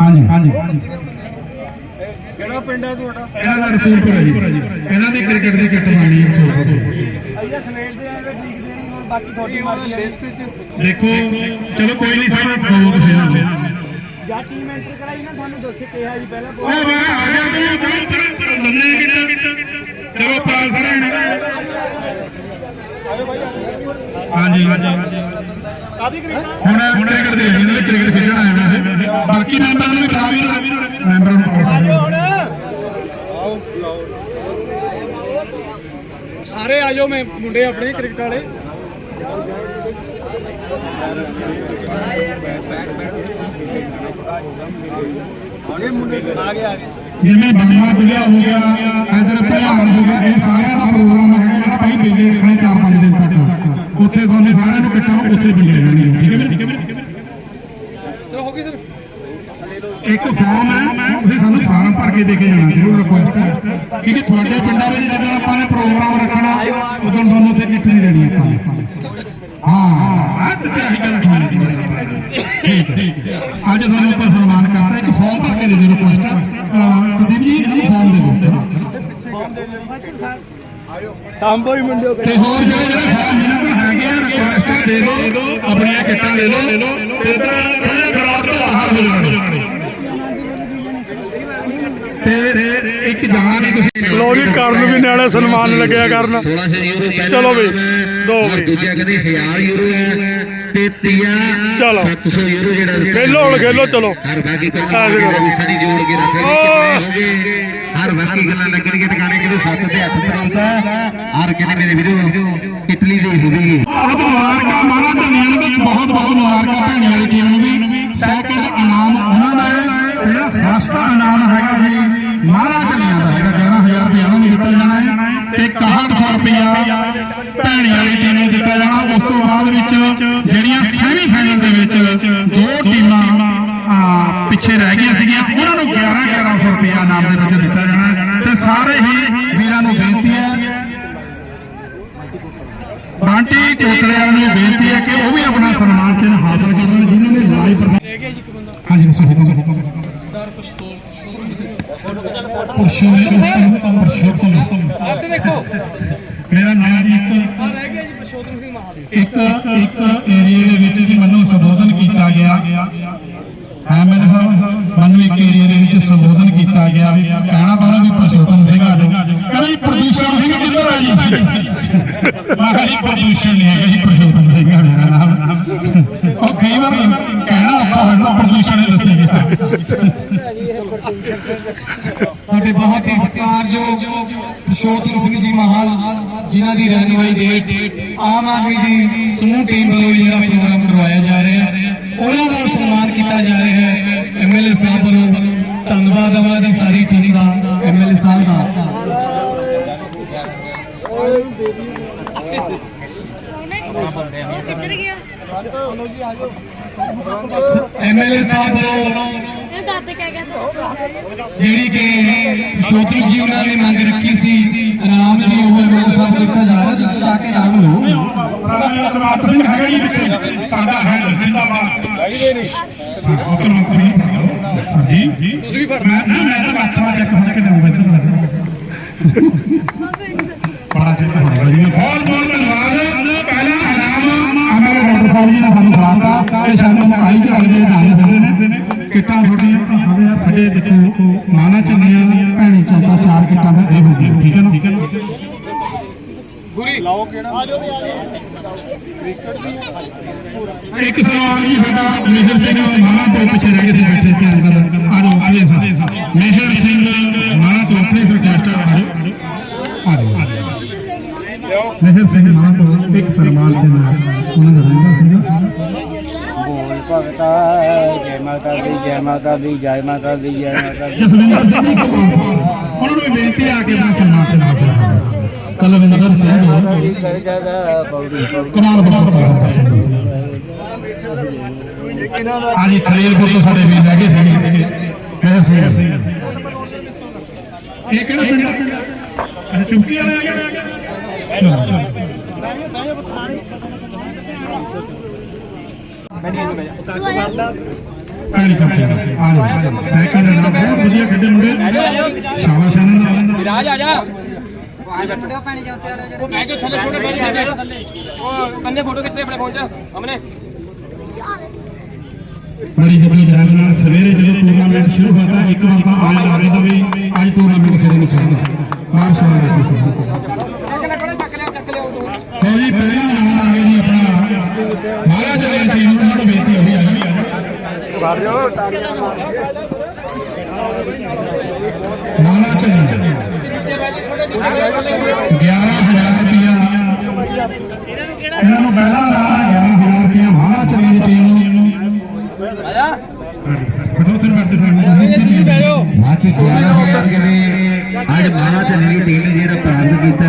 ਹਾਂਜੀ। ਹਾਂਜੀ। ਕਿਹੜਾ ਪਿੰਡ ਹੈ ਤੁਹਾਡਾ? ਇਹਨਾਂ ਦਾ ਰਸੂਲਪੁਰ ਹੈ ਜੀ। ਇਹਨਾਂ ਦੀ ਕ੍ਰਿਕਟ ਦੀ ਕਿੱਟ ਬਣਨੀ ਹੈ ਰਸੂਲਪੁਰ। ਅਈਆ ਸਵੇਰ ਦੇ ਆਏ ਠੀਕ ਬਾਕੀ ਤੁਹਾਡੀ ਮਰਜ਼ੀ ਹੈ। ਦੇਖੋ ਚਲੋ ਕੋਈ ਨਹੀਂ ਸਾਹਿਬ ਦੋ ਨੂੰ ਜਾਂ ਟੀਮ ਐਂਟਰ ਕਰਾਈ ਨਾ ਸਾਨੂੰ ਦੱਸ ਕਿਹਾ ਜੀ ਪਹਿਲਾਂ ਉਹ ਮੈਂ ਆ ਗਿਆ ਤੂੰ ਚਲੋ ਪਰ ਪਰ ਲੰਨੇ ਕਿੱਟਾ ਚਲੋ ਪਾਲ ਸਾਰੇ ਹਾਂਜੀ। ਕਾਦੀ ਕ੍ਰਿਕਟ ਹੁਣ ਹੁਣ ਕ੍ਰਿਕਟ ਦੇ ਇਹਨਾਂ ਦੇ ਕ੍ਰਿਕਟ ਖੇਡਣ ਆਏ ਹੋਏ ਆ ਬਾਕੀ ਮੈਂਬਰਾਂ ਨੂੰ ਵੀ ਕਰਾ ਵੀ ਮੈਂਬਰਾਂ ਨੂੰ ਪਾਲ ਸਕਦੇ ਸਾਰੇ ਆ ਜਾਓ ਮੈਂ ਮੁੰਡੇ ਆਪਣੇ ਕ੍ਰਿਕਟ ਵਾਲੇ। ਜਿਵੇਂ ਬੰਗਲਾ ਬਿਲਿਆ ਹੋ ਗਿਆ, ਇਧਰ ਭਿਆਨ ਹੋ ਗਿਆ, ਇਹ ਸਾਰਿਆਂ ਦਾ ਪ੍ਰੋਗਰਾਮ ਹੈਗਾ ਜਿਹੜਾ ਭਾਈ ਬੇਲੇ ਰੱਖਣੇ 4-5 ਦਿਨ ਤੱਕ। ਉੱਥੇ ਤੁਹਾਨੂੰ ਸਾਰਿਆਂ ਨੂੰ ਕਿੱਟਾਂ ਉੱਥੇ ਵੰਡੇ ਜਾਣਗੇ ਠੀਕ ਹੈ ਵੀਰੇ? ਸਰ ਹੋ ਗਈ ਸਰ। ਇੱਕ ਫਾਰਮ ਹੈ ਤੁਸੀਂ ਸਾਨੂੰ ਫਾਰਮ ਭਰ ਕੇ ਦੇ ਕੇ ਜਾਣਾ ਜ਼ਰੂਰ ਰਿਕੁਐਸਟ ਹੈ। ਕਿਉਂਕਿ ਤੁਹਾਡੇ ਪਿੰਡਾਂ ਵਿੱਚ ਜਦੋਂ ਆਪਾਂ ਨੇ ਪ੍ਰੋਗਰਾਮ ਰੱਖਣਾ ਉਦੋਂ ਤੁਹਾਨੂੰ ਉੱਥੇ ਕਿੱਟ ਨਹੀਂ ਦੇਣੀ ਆਪਾਂ ਨੇ। ਹਾਂ ਸਾਥ ਤੇ ਆਹੀ ਗੱਲ ਮੇਰੇ ਨਾਲ। ਠੀਕ ਹੈ। ਅੱਜ ਤੁਹਾਨੂੰ ਆਪਾਂ ਸਨਮਾਨ ਕਰਤਾ ਇੱਕ ਫਾਰਮ ਭਰ ਕੇ ਦੇ ਦਿਓ ਰਿਕੁਐਸਟ ਹੈ। ਕੁਲਦੀਪ ਜੀ ਇਹਨੂੰ ਫਾਰਮ ਦੇ ਦਿਓ। ਸਾਂਭੋ ਹੀ ਮੁੰਡਿਓ ਤੇ ਹੋਰ ਜਿਹੜੇ ਜਿਹੜੇ ਫਾਰਮ ਜਿਹਨਾਂ ਕੋਲ ਹੈਗੇ ਆ ਰਿਕੁਐਸਟ ਦੇ ਦਿਓ। ਆਪਣੀਆਂ ਕਿੱਟਾਂ ਲੈ ਲਓ ਤੇ ਇਧਰ ਥੋੜੇ ਗਰਾਊਂਡ ਤੋਂ ਬਾਹਰ ਹੋ ਜਾਣੇ ਤੇ ਇੱਕ ਜਾਣਾ ਨਹੀਂ ਤੁਸੀਂ ਲੋ ਜੀ ਕਰਨ ਵੀ ਨਾਲੇ ਸਨਮਾਨ ਲੱਗਿਆ ਕਰਨ। 1600 ਯੂਰੋ ਪਹਿਲਾ ਚਲੋ ਬਈ, ਦੋ ਔਰ ਦੂਜਾ ਕਹਿੰਦੇ 1000 ਯੂਰੋ ਹੈ ਤੇ ਤੀਆ 700 ਯੂਰੋ ਜਿਹੜਾ ਖੇਲੋ ਹੁਣ ਖੇਲੋ ਚਲੋ। ਹਰ ਬਾਕੀ ਆ ਗੱਲਾਂ ਵੀ ਜੋੜ ਕੇ ਰੱਖਾਂਗੇ ਹਰ ਬਾਕੀ ਗੱਲਾਂ ਲੱਗਣਗੇ ਟਿਕਾਣੇ ਕਿਤੇ 7 ਤੇ 8 ਤਰੀਕ ਹਰ ਕਹਿੰਦੇ ਮੇਰੇ ਵੀਰੋ ਇਟਲੀ ਦੇ ਹੋਵੇਗੀ ਬਹੁਤ ਮੁਬਾਰਕਾਂ ਮਾਣਾ ਝੰਡੀਆਂ ਨੂੰ ਬਹੁਤ ਬਹੁਤ ਮੁਬਾਰਕਾਂ ਭੈਣਾਂ ਵਾਲੀ ਟੀਮ ਨੂੰ ਵੀ। ਸੈਕਿੰਡ ਇਨਾਮ ਉਹਨਾਂ ਦਾ ਹੈ ਜਿਹੜਾ ਫਸਟ ਇਨਾਮ ਹੈਗਾ ਜੀ। ਮਾਣਾ ਝੰਡੀਆਂ ਦਾ ਹੈਗਾ 11000 ਰੁਪਏ ਨੂੰ ਦਿੱਤਾ ਜਾਣਾ ਹੈ ਤੇ 6100 ਰੁਪਇਆ ਭੈਣੀ ਵਾਲੀ ਟੀਮ ਨੂੰ ਦਿੱਤਾ ਜਾਣਾ। ਉਸ ਤੋਂ ਬਾਅਦ ਵਿੱਚ ਜਿਹੜੀਆਂ ਸੈਮੀ ਫਾਈਨਲ ਦੇ ਵਿੱਚ ਦੋ ਟੀਮਾਂ ਪਿੱਛੇ ਰਹਿ ਗਈਆਂ ਸੀਗੀਆਂ ਉਹਨਾਂ ਨੂੰ 11 1100 ਰੁਪਇਆ ਇਨਾਮ ਦੇ ਵਿੱਚ ਦਿੱਤਾ ਜਾਣਾ ਤੇ ਸਾਰੇ ਹੀ ਵੀਰਾਂ ਨੂੰ ਬੇਨਤੀ ਹੈ ਬਾਂਟੀ ਕੋਟਲੇ ਵਾਲਿਆਂ ਨੂੰ ਬੇਨਤੀ ਹੈ ਕਿ ਉਹ ਵੀ ਆਪਣਾ ਸਨਮਾਨ ਚਿੰਨ੍ਹ ਹਾਸਲ ਕਰਨ ਜਿਨ੍ਹਾਂ ਨੇ ਲਾਈਵ ਹਾਂਜੀ ਦਰ ਪਿਸਤੌਲ ਪੁਰਸ਼ੋਤਮ ਪੁਰਸ਼ੋਤਮ ਇੱਥੇ ਦੇਖੋ ਮੇਰਾ ਨਾਮ ਜੀ ਇੱਕ ਆ ਰਹਿ ਗਿਆ ਜੀ ਪਰਸ਼ੋਤਮ ਸਿੰਘ ਮਹਾਲੀ ਇੱਕ ਇੱਕ ਏਰੀਆ ਦੇ ਵਿੱਚ ਜੀ ਮੈਨੂੰ ਸੰਬੋਧਨ ਕੀਤਾ ਗਿਆ। ਹੈ ਮੈਨੂੰ ਇੱਕ ਏਰੀਆ ਦੇ ਵਿੱਚ ਸੰਬੋਧਨ ਕੀਤਾ ਗਿਆ ਵੀ ਕਹਿਣਾ ਪਾਣਾ ਵੀ ਪ੍ਰਸ਼ੋਤਮ ਸਿੰਘ ਆ ਕਹਿੰਦਾ ਜੀ ਪ੍ਰਦੂਸ਼ਣ ਸਿੰਘ ਕਿੱਧਰ ਆ ਜੀ ਮੈਂ ਕਿਹਾ ਜੀ, ਪ੍ਰਦੂਸ਼ਣ ਨਹੀਂ ਹੈਗਾ ਜੀ, ਪ੍ਰਸ਼ੋਤਮ ਸਿੰਘ ਆ ਮੇਰਾ ਨਾਮ। ਪ੍ਰਦੂਸ਼ਣ ਸਾਡੇ ਬਹੁਤ ਹੀ ਸਤਿਕਾਰਯੋਗ ਪੁਰਸ਼ੋਤਮ ਸਿੰਘ ਜੀ ਮਹਾਲ ਜਿਨ੍ਹਾਂ ਦੀ ਰਹਿਨੁਮਾਈ ਹੇਠ ਆਮ ਆਦਮੀ ਦੀ ਸਮੂਹ ਟੀਮ ਵੱਲੋਂ ਜਿਹੜਾ ਪ੍ਰੋਗਰਾਮ ਕਰਵਾਇਆ ਜਾ ਰਿਹਾ ਹੈ ਉਹਨਾਂ ਦਾ ਸਨਮਾਨ ਕੀਤਾ ਜਾ ਰਿਹਾ ਹੈ। ਐਮਐਲਏ ਸਾਹਿਬ ਵੱਲੋਂ ਧੰਨਵਾਦ ਉਹਨਾਂ ਦੀ ਸਾਰੀ ਟੀਮ ਦਾ ਐਮਐਲਏ ਸਾਹਿਬ ਦਾ। ਉਹ ਕਿੱਧਰ ਗਿਆ? ਐਮਐਲਏ ਸਾਹਿਬ ਵੱਲੋਂ ਇਹ ਦਾਦੇ ਕਹਿ ਕਹਿੰਦਾ ਜਿਹੜੀ ਕਿ ਪੁਰਸ਼ੋਤਮ ਜੀ ਉਹਨਾਂ ਨੇ ਮੰਗ ਰੱਖੀ ਸੀ, ਇਨਾਮ ਦੀ ਉਹ ਐਮਐਲਏ ਸਾਹਿਬ ਨੂੰ ਦਿੱਤਾ ਜਾ ਰਿਹਾ ਤੁਸੀਂ ਜਾ ਕੇ ਇਨਾਮ ਲਓ ਕੁਲਵੰਤ ਸਿੰਘ ਹੈਗਾ ਜੀ ਪਿੱਛੇ। ਸਾਡਾ ਹੈ ਜਿੰਦਾਬਾਦ। ਸਾਡਾ ਕੁਲਵੰਤ ਸਿੰਘ ਭਰਾ ਜੀ ਤੁਸੀਂ ਵੀ ਫੜ ਮੈਂ ਨਾ ਮੈਂ ਤਾਂ ਲੱਖਾਂ ਚੱਕ ਫੜ ਕੇ ਦਊਂਗਾ ਇੱਧਰ ਲੱਗਾ ਬੜਾ ਚੰਗਾ ਹੋਇਆ ਜੀ ਬਹੁਤ ਬਹੁਤ ਧੰਨਵਾਦ ਪਹਿਲਾ ਇਨਾਮ ਅਮਰ ਡਾਕਟਰ ਸਾਹਿਬ ਜੀ ਨੇ ਸਾਨੂੰ ਖਿਲਾਤਾ ਇਹ ਸਾਨੂੰ ਆਈ ਚ ਲੱਗਦੇ ਨਾਮ ਦਿੰਦੇ ਨੇ। ਕਿੱਟਾਂ ਛੋਟੀਆਂ ਤਾਂ ਹਵੇ ਆ ਸਾਡੇ ਦੇਖੋ ਮਾਲਾ ਚੱਲੀਆਂ ਭੈਣੀ ਚੌਂਕਾ ਚਾਰ ਕਿੱਟਾਂ ਦਾ ਇਹ ਹੋ ਗਿਆ ਠੀਕ ਹੈ ਨਾ? ਠੀਕ ਹੈ ਨਾ ਇੱਕ ਸਵਾਲ ਜੀ ਸਾਡਾ ਮਿਹਰ ਸਿੰਘ ਮਾਣਾ ਤੋਂ ਪਿੱਛੇ ਰਹਿ ਗਏ ਸੀ ਬੈਠੇ ਧਿਆਨ ਕਰ ਆ ਜਾਓ ਪਲੀਜ਼ ਮਿਹਰ ਸਿੰਘ ਮਾਣਾ ਤੋਂ ਪਲੀਜ਼ ਰਿਕਵੈਸਟ ਆ ਜਾਓ। ਆ ਜਾਓ। ਮਿਹਰ ਸਿੰਘ ਮਾਣਾ ਤੋਂ ਇੱਕ ਸਨਮਾਨ ਚੰਨਾ ਉਹਨਾਂ ਦਾ ਭਗਤਾ ਜੈ ਮਾਤਾ ਦੀ ਜੈ ਮਾਤਾ ਦੀ ਜੈ ਮਾਤਾ ਦੀ ਜੈ ਮਾਤਾ ਦੀ। ਜਸਵਿੰਦਰ ਸਿੰਘ ਜੀ ਕਮਾਲ ਉਹਨਾਂ ਨੂੰ ਬੇਨਤੀ ਆ ਕੇ ਆਪਣਾ ਸਨਮਾਨ ਚੰਨਾ ਸਕਦਾ ਕਲਵਿੰਦਰ ਸਿੰਘ ਕਲਵਿੰਦਰ ਸਿੰਘ ਹਾਂਜੀ ਖਲੀਲਪੁਰ ਤੋਂ ਸਾਡੇ ਵੀਰ ਗਏ ਸੀਗੇ ਮਿਹਰ ਸਿੰਘ ਇਹ ਕਿਹੜਾ ਪਿੰਡ? ਅੱਛਾ ਚੁੰਕੀ ਵਾਲਾ ਆ ਗਿਆ। ਪਾਣੀ ਕਰਦੇ ਆ ਜਾਓ ਸਾਈਕਲ ਦਾ ਬਹੁਤ ਵਧੀਆ ਖੇਡੇ ਮੁੰਡੇ ਸ਼ਾਬਾਸ਼ ਇਹਨਾਂ ਦਾ ਰਾਜ ਆ ਜਾ ਮੈਂ ਜੋ ਥੱਲੇ ਛੋਟੇ ਬੈਠੇ ਉਹ ਕੰਨੇ ਫੋਟੋ ਕਿੱਥੇ ਆਪਣੇ ਪਹੁੰਚ ਹਮਨੇ ਬੜੀ ਜੱਦੀ ਜਹਾਜ਼ ਨਾਲ ਸਵੇਰੇ ਜਦੋਂ ਟੂਰਨਾਮੈਂਟ ਸ਼ੁਰੂ ਹੋਇਆ ਇੱਕ ਵਾਰ ਤਾਂ ਆਏ ਲਾਰੇ ਦਾ ਵੀ ਅੱਜ ਟੂਰਨਾਮੈਂਟ ਸਿਰੇ ਨੂੰ ਚੜ੍ਹਦਾ ਮਾਰਸ਼ ਵਾਲਾ ਦੇਖੀ ਸੀ ਚੱਕ ਲੈ ਕੋਲੇ ਚੱਕ ਲਿਆ ਚੱਕ ਲਿਆ ਉਦੋਂ ਲਓ ਜੀ, ਪਹਿਲਾ ਨਾਮ ਆ ਗਿਆ ਜੀ ਆਪਣਾ। ਮਹਾਰਾਜ ਚੱਲਿਆ ਟੀਮ ਨੂੰ ਉਹਨਾਂ ਨੂੰ ਬੇਨਤੀ ਹੋਈ ਹੈ ਜੀ ਮਹਾਰਾਜ ਚੱਲਿਆ 11000 ਰੁਪਇਆ ਇਹਨਾਂ ਨੂੰ ਪਹਿਲਾ ਨਾਮ 11000 ਰੁਪਇਆ ਮਹਾਰਾਜ ਚੱਲਿਆ ਦੀ ਟੀਮ ਨੂੰ ਆਇਆ ਬਟੋ ਸਿਰ ਕਰਦੇ ਸਾਨੂੰ ਬਾਕੀ 11000 ਕਿਵੇਂ ਅੱਜ ਮਾਲਾ ਤੇ ਨਵੀਂ ਟੀਮ ਨੇ ਜਿਹੜਾ ਪ੍ਰਾਪਤ ਕੀਤਾ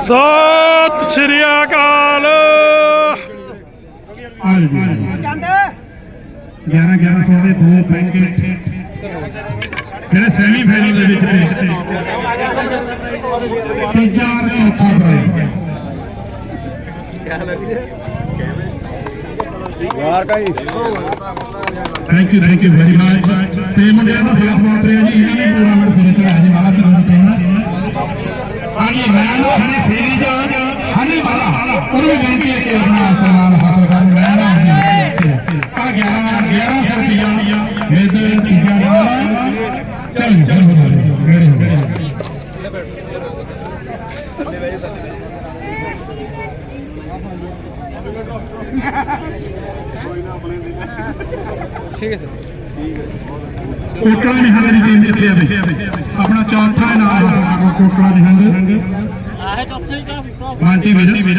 ਸਤਿ ਸ਼੍ਰੀ ਅਕਾਲ। ਆ ਜੀ ਚੰਦ 11 1100 ਦੇ ਦੋ ਪੈਕੇਟ ਜਿਹੜੇ ਸੈਮੀ ਫਾਈਨਲ ਦੇ ਵਿੱਚ ਤੇ। ਤੀਜਾ ਔਰ ਚੌਥਾ ਪ੍ਰਾਈਜ਼ ਯਾਰ ਕਾਈ thank you thank you very much ਤੇ ਮੁੰਡਿਆਂ ਦਾ ਫੇਸ ਬਹੁਤ ਰਿਹਾ ਜੀ। ਇਹਨਾਂ ਨੇ ਟੂਰਨਾਮੈਂਟ ਸਿਰੇ ਚੜਾਇਆ ਜੀ। ਵਾਲਾ ਚੱਲਣ ਦੀ ਟੀਮ ਮੈਂ ਨਾ ਹਣੀ ਸੀਰੀਜ਼ ਹਣੀ ਵਾਲਾ, ਉਹਨੂੰ ਵੀ ਬੇਨਤੀ ਹੈ ਕਿ ਆਪਣਾ ਸਨਮਾਨ ਹਾਸਲ ਕਰਨ ਮੈਂ ਨਾ ਆ 11 1100 ਰੁਪਇਆ ਵਿਦ ਤੀਜਾ ਨਾਮ ਚੱਲ ਚੱਲ ਹੋ ਗਏ ਰੈਡੀ ਹੋ ਗਏ। ਠੀਕ ਹੈ ਕੋਟਲਾ ਨਿਹੰਗ ਦੀ ਟੀਮ ਕਿੱਥੇ ਆ ਬਈ ਆਪਣਾ ਚੌਥਾ ਇਨਾਮ ਹਾਸਲ ਕਰਨਾ ਕੋਟਲਾ ਨਿਹੰਗ। ਮਾਂਟੀ ਵੀਰ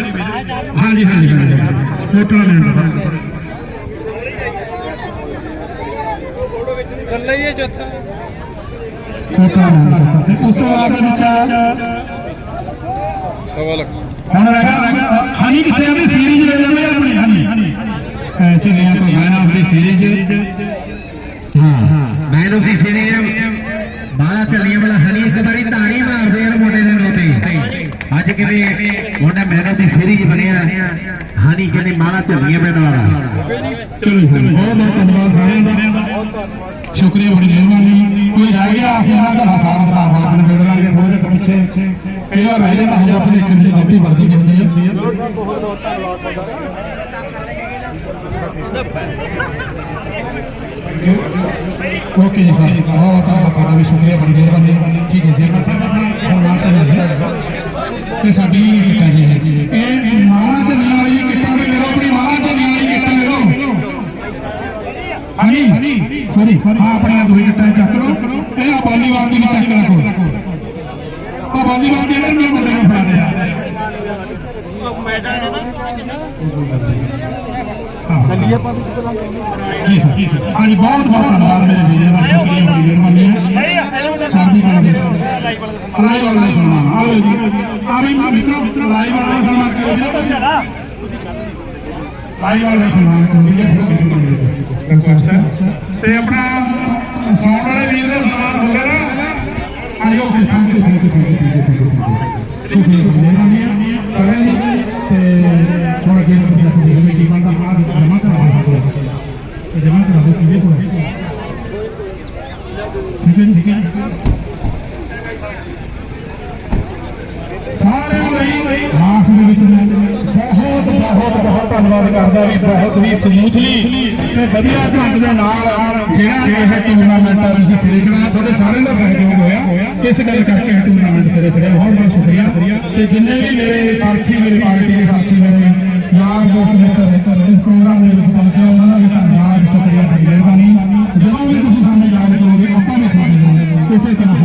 ਹਾਂਜੀ ਹਾਂਜੀ ਹਾਂਜੀ। ਕੋਟਲਾ ਨਿਹੰਗ ਕਰ ਲਈਏ ਚੌਥਾ। ਕੋਟਲਾ ਨਿਹੰਗ ਤੇ ਉਸ ਤੋਂ ਬਾਅਦ ਦੇ ਵਿੱਚ ਸਵਾ ਲੱਖ। ਹੁਣ ਰਹੇਗਾ ਹਨੀ ਕਿੱਥੇ ਆ? ਵੀ ਸੀਰੀਜ਼ ਲੈ ਜਾਂਦੇ ਆ ਆਪਣੀ ਹਨੀ। ਅਹ ਚੱਲਿਆ ਤੋਂ ਗਾਣਾ ਆਪਣੀ ਸੀਰੀਜ਼ ਹਾਂ। ਮੈਨ ਆਫ ਦੀ ਸੀਰੀਜ਼ ਮਾਲਾ ਚੱਲੀਆਂ ਵਾਲਾ ਹਨੀ ਇੱਕ ਵਾਰੀ ਤਾੜੀ ਮਾਰਦੇ ਆ ਮੋਟੇ ਕਿਵੇਂ ਮੁੰਡਾ ਮੈਨ ਆਫ ਦੀ ਸੀਰੀਜ਼ ਬਣਿਆ ਹਨੀ ਕਹਿੰਦੇ ਮਾਲਾ ਚੱਲੀਆਂ ਪਿੰਡ ਵਾਲਾ ਚਲੋ ਜੀ ਬਹੁਤ ਬਹੁਤ ਧੰਨਵਾਦ ਸਾਰਿਆਂ ਦਾ ਸ਼ੁਕਰੀਆ ਬੜੀ ਮਿਹਰਬਾਨੀ ਕੋਈ ਰਹਿ ਗਿਆ ਆਖਿਆ ਦਾ ਹਿਸਾਬ ਕਿਤਾਬ ਹਾथ ਨਾਲ ਮਿਲ ਲਾਂਗੇ ਥੋੜੇ ਜਿਹਾ ਪਿੱਛੇ ਇਹ ਰਹਿ ਜਾਂਦਾ ਹੁੰਦਾ ਆਪਣੇ ਇੱਕ ਦੀ ਗਲਤੀ ਵਰਦੀ ਜਾਂਦੀ ਹੈ ਓਕੇ ਜੀ ਸਾਹਿਬ ਬਹੁਤ ਬਹੁਤ ਤੁਹਾਡਾ ਵੀ ਸ਼ੁਕਰੀਆ ਬੜੀ ਮਿਹਰਬਾਨੀ ਠੀਕ ਹੈ ਜੀ ਮੈਂ ਸਾਹਿਬ ਆਪਣਾ ਸਨਮਾਨ ਕਰਨਾ ਤੇ ਸਾਡੀ ਕਿੱਟਾਂ ਜੀ ਹੈ। ਇਹ ਮਾਂ ਚ ਵਾਲੀ ਕਿੱਟਾਂ ਵੀ ਕਰੋ ਆਪਣੀ ਮਾਂ ਚ ਵਾਲੀ ਕਿੱਟਾਂ ਕਰੋ। ਹਣੀ ਸੌਰੀ ਹਾਂ ਆਪਣੀਆਂ ਦੋਹੀ ਕਿੱਟਾਂ ਚੱਕ ਲਓ। ਇਹ ਆ ਵਾਲੀਬਾਲ ਦੀ ਵੀ ਚੱਕ ਰੱਖੋ। ਆ ਵਾਲੀਬਾਲ ਦੀ ਅੰਦਰ ਮੈਂ ਮੁੰਡੇ ਨੂੰ ਫੜਾ ਦੇ ਆ? ਚੱਲੀਏ ਆਪਾਂ ਜੀ ਸਰ। ਹਾਂਜੀ ਬਹੁਤ ਬਹੁਤ ਧੰਨਵਾਦ ਮੇਰੇ ਵੀਰੇ ਦਾ। ਸ਼ੁਕਰੀਆ ਬੜੀ ਮਿਹਰਬਾਨੀ ਹੈ ਚੜ੍ਹਦੀ ਕਲਾ ਦੇ ਲਾਈਵ ਵਾਲਾ ਸਨਮਾਨ ਆ ਲਓ ਜੀ ਆ ਵੀ ਮਿੱਤਰੋ ਲਾਈਵ ਵਾਲਾ ਸਨਮਾਨ ਕਰੋ ਜੀ ਲਾਈਵ ਵਾਲਾ ਸਨਮਾਨ ਕਰੋ ਜੀ ਰਿਕਵੈਸਟ ਹੈ ਤੇ ਆਪਣਾ ਸੌਣ ਵਾਲੇ ਵੀਰ ਦਾ ਸਨਮਾਨ ਹੋ ਗਿਆ ਨਾ ਆਇਓ ਕਿ thank you thank you thank you ਸ਼ੁਕਰੀਆ ਮਿਹਰਬਾਨੀ ਹੈ ਸਾਰਿਆਂ ਦੀ ਤੇ ਥੋੜਾ ਜਿਹਾ ਤੁਸੀਂ ਅਸੀਂ ਦੇਖਦੇ ਕੀ ਬੰਦਾ ਆ ਜਮਾ ਕਰਾ ਦਿਓ ਇਹ ਜਮਾ ਕਰਾ ਦਿਓ ਕਿਹਦੇ ਕੋਲ ਹੈ? ਠੀਕ ਹੈ ਜੀ, ਠੀਕ ਹੈ ਸਾਰਿਆਂ ਲਈ ਮਾਫ ਦੇ ਵਿੱਚ ਮੈਂ ਬਹੁਤ ਧੰਨਵਾਦ ਕਰਦਾ ਵੀ ਬਹੁਤ ਹੀ ਸਮੂਥਲੀ ਤੇ ਵਧੀਆ ਢੰਗ ਦੇ ਨਾਲ ਜਿਹੜਾ ਇਹ ਟੂਰਨਾਮੈਂਟ ਆ ਤੁਸੀਂ ਸਿਰੇ ਚੜਾ ਤੁਹਾਡੇ ਸਾਰਿਆਂ ਦਾ ਸਹਿਯੋਗ ਹੋਇਆ। ਇਸ ਗੱਲ ਕਰਕੇ ਇਹ ਟੂਰਨਾਮੈਂਟ ਸਿਰੇ ਚੜਿਆ ਬਹੁਤ ਬਹੁਤ ਸ਼ੁਕਰੀਆ। ਤੇ ਜਿੰਨੇ ਵੀ ਮੇਰੇ ਸਾਥੀ, ਮੇਰੇ ਪਾਰਟੀ ਦੇ ਸਾਥੀ, ਮੇਰੇ ਯਾਰ ਦੋਸਤ, ਮਿੱਤਰ, ਇਸ ਪ੍ਰੋਗਰਾਮ ਦੇ ਵਿੱਚ ਪਹੁੰਚੇ ਉਹਨਾਂ ਦਾ ਵੀ ਧੰਨਵਾਦ, ਸ਼ੁਕਰੀਆ, ਬੜੀ ਮਿਹਰਬਾਨੀ। ਜਦੋਂ ਵੀ ਤੁਸੀਂ ਸਾਨੂੰ ਯਾਦ ਕਰੋਗੇ, ਆਪਾਂ ਵੀ ਤੁਹਾਨੂੰ ਇਸੇ ਤਰ੍ਹਾਂ